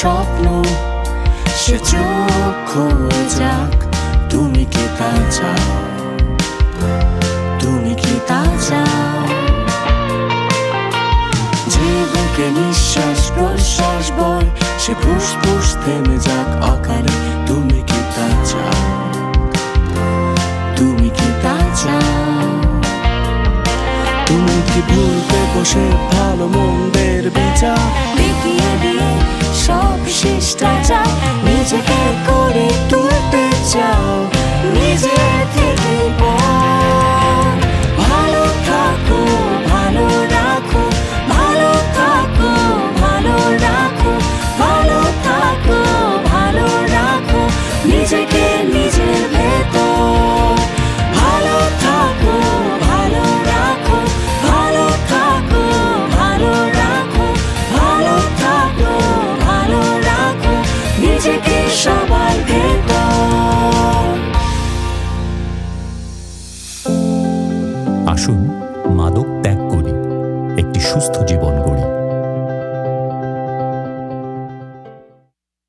স্বপ্ন। সে চোখ যাক, তুমি কি তা চাও? তুমি কি তা চাও? যে নিঃশ্বাস, প্রশ্বাস বয় সে ফুসফুস থেমে যাক অকালে। তুমি কি তা চাও? তুমি কি তা চাও? তুমি কি ভুলতে বসে ভালো মন্দের বিচার? শিষ্টাচার নিজেকে করে তুলতে চাও, নিজে থেকে ভালো থাকো, ভালো রাখো, ভালো থাকো, ভালো রাখো, ভালো থাকো, ভালো রাখো, নিজেকে আসুন মাদক ত্যাগ করি একটি সুস্থ জীবন গড়ি।